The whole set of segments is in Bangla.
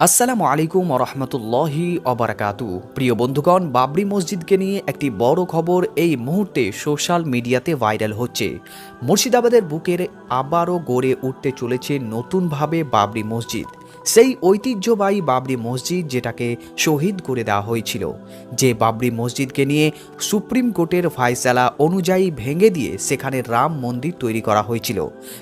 আসসালামু আলাইকুম রহমতুল্লাহি অবরাকাতু প্রিয় বন্ধুগণ, বাবরি মসজিদকে নিয়ে একটি বড় খবর এই মুহূর্তে সোশ্যাল মিডিয়াতে ভাইরাল হচ্ছে। মুর্শিদাবাদের বুকের আবারও গড়ে উঠতে চলেছে নতুনভাবে বাবরি মসজিদ। সেই ঐতিহ্যবাহী বাবরি মসজিদ যেটাকে শহীদ করে দেওয়া হয়েছিল, যে বাবরি মসজিদকে নিয়ে সুপ্রিম কোর্টের ফায়সালা অনুযায়ী ভেঙে দিয়ে সেখানে রাম মন্দির তৈরি করা হয়েছিল।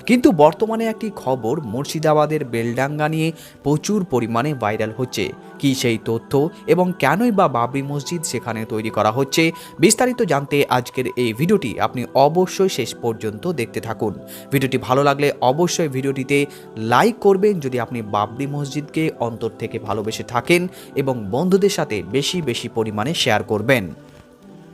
কিন্তু বর্তমানে একটি খবর মুর্শিদাবাদের বেলডাঙ্গা নিয়ে প্রচুর পরিমাণে ভাইরাল হচ্ছে। কি সেই তথ্য এবং কেনই বা বাবরি মসজিদ সেখানে তৈরি করা হচ্ছে, বিস্তারিত জানতে আজকের এই ভিডিওটি আপনি অবশ্যই শেষ পর্যন্ত দেখতে থাকুন। ভিডিওটি ভালো লাগলে অবশ্যই ভিডিওটিতে লাইক করবেন, যদি আপনি বাবরি মসজিদকে অন্তর থেকে ভালোবেসে থাকেন এবং বন্ধুদের সাথে বেশি বেশি পরিমাণে শেয়ার করবেন।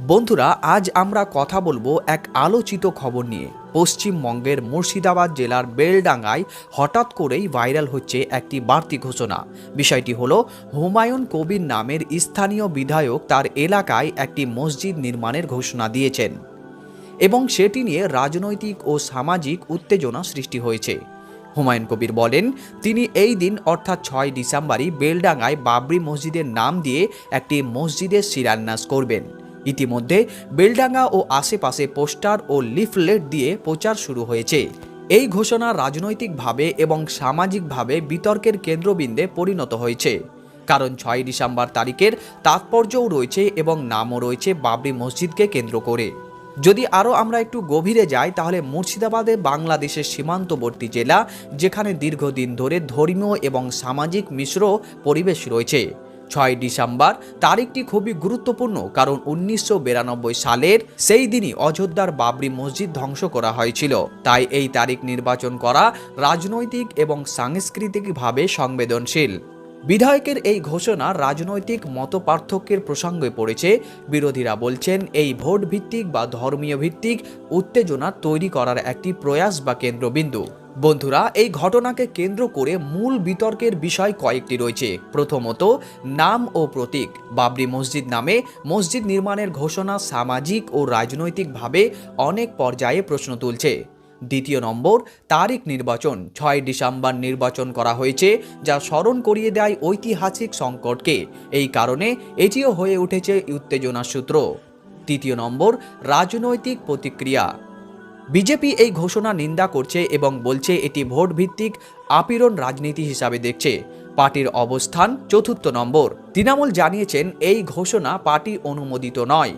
বন্ধুরা, আজ আমরা কথা বলব এক আলোচিত খবর নিয়ে। পশ্চিমবঙ্গের মুর্শিদাবাদ জেলার বেলডাঙ্গায় হঠাৎ করেই ভাইরাল হচ্ছে একটি বাড়তি ঘোষণা। বিষয়টি হলো, হুমায়ুন কবির নামের স্থানীয় বিধায়ক তার এলাকায় একটি মসজিদ নির্মাণের ঘোষণা দিয়েছেন এবং সেটি নিয়ে রাজনৈতিক ও সামাজিক উত্তেজনা সৃষ্টি হয়েছে। হুমায়ুন কবির বলেন, তিনি এই দিন, অর্থাৎ ছয় ডিসেম্বরই, বেলডাঙ্গায় বাবরি মসজিদের নাম দিয়ে একটি মসজিদের শিলান্যাস করবেন। ইতিমধ্যে বেলডাঙ্গা ও আশেপাশে পোস্টার ও লিফলেট দিয়ে প্রচার শুরু হয়েছে। এই ঘোষণা রাজনৈতিকভাবে এবং সামাজিকভাবে বিতর্কের কেন্দ্রবিন্দে পরিণত হয়েছে। কারণ ছয় ডিসেম্বর তারিখের তাৎপর্যও রয়েছে এবং নামও রয়েছে বাবরি মসজিদকে কেন্দ্র করে। যদি আরও আমরা একটু গভীরে যাই, তাহলে মুর্শিদাবাদে বাংলাদেশের সীমান্তবর্তী জেলা, যেখানে দীর্ঘদিন ধরে ধর্মীয় এবং সামাজিক মিশ্র পরিবেশ রয়েছে। ছয় ডিসেম্বর তারিখটি খুবই গুরুত্বপূর্ণ, কারণ উনিশশো বিরানব্বই সালের সেই দিনই অযোধ্যার বাবরি মসজিদ ধ্বংস করা হয়েছিল। তাই এই তারিখ নির্বাচন করা রাজনৈতিক এবং সাংস্কৃতিকভাবে সংবেদনশীল। বিধায়কের এই ঘোষণা রাজনৈতিক মতপার্থক্যের প্রসঙ্গে পড়েছে। বিরোধীরা বলছেন, এই ভোট ভিত্তিক বা ধর্মীয় ভিত্তিক উত্তেজনা তৈরি করার একটি প্রয়াস বা কেন্দ্রবিন্দু। বন্ধুরা, এই ঘটনাকে কেন্দ্র করে মূল বিতর্কের বিষয় কয়েকটি রয়েছে। প্রথমত, নাম ও প্রতীক। বাবরি মসজিদ নামে মসজিদ নির্মাণের ঘোষণা সামাজিক ও রাজনৈতিকভাবে অনেক পর্যায়ে প্রশ্ন তুলছে। দ্বিতীয় নম্বর, তারিখ নির্বাচন। ছয় ডিসেম্বর নির্বাচন করা হয়েছে, যা স্মরণ করিয়ে দেয় ঐতিহাসিক সংকটকে। এই কারণে এটিও হয়ে উঠেছে উত্তেজনার সূত্র। তৃতীয় নম্বর, রাজনৈতিক প্রতিক্রিয়া। বিজেপি এই ঘোষণা নিন্দা করছে এবং বলছে এটি ভোট ভিত্তিক আপিরন রাজনীতি হিসাবে দেখছে। পার্টির অবস্থান চতুর্থ নম্বর। তৃণমূল জানিয়েছেন এই ঘোষণা পার্টি অনুমোদিত নয়।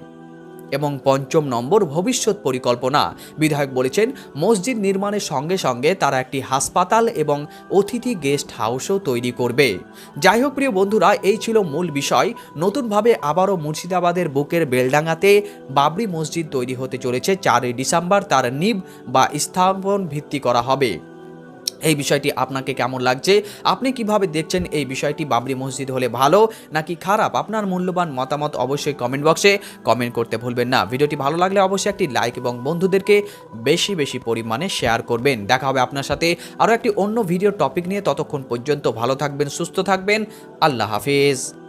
এবং পঞ্চম নম্বর ভবিষ্যৎ পরিকল্পনা। বিধায়ক বলেছেন, মসজিদ নির্মাণের সঙ্গে সঙ্গে তারা একটি হাসপাতাল এবং অতিথি গেস্ট হাউসও তৈরি করবে। যাই হোক, প্রিয় বন্ধুরা, এই ছিল মূল বিষয়। নতুনভাবে আবারও মুর্শিদাবাদের বুকের বেলডাঙ্গাতে বাবরি মসজিদ তৈরি হতে চলেছে চারই ডিসেম্বর। তার নিব বা স্থাপন ভিত্তি করা হবে। এই বিষয়টি আপনাকে কেমন লাগছে? আপনি কীভাবে দেখছেন এই বিষয়টি? বাবরি মসজিদ হলে ভালো নাকি খারাপ? আপনার মূল্যবান মতামত অবশ্যই কমেন্ট বক্সে কমেন্ট করতে ভুলবেন না। ভিডিওটি ভালো লাগলে অবশ্যই একটি লাইক এবং বন্ধুদেরকে বেশি বেশি পরিমাণে শেয়ার করবেন। দেখা হবে আপনার সাথে আরও একটি অন্য ভিডিও টপিক নিয়ে। ততক্ষণ পর্যন্ত ভালো থাকবেন, সুস্থ থাকবেন। আল্লাহ হাফিজ।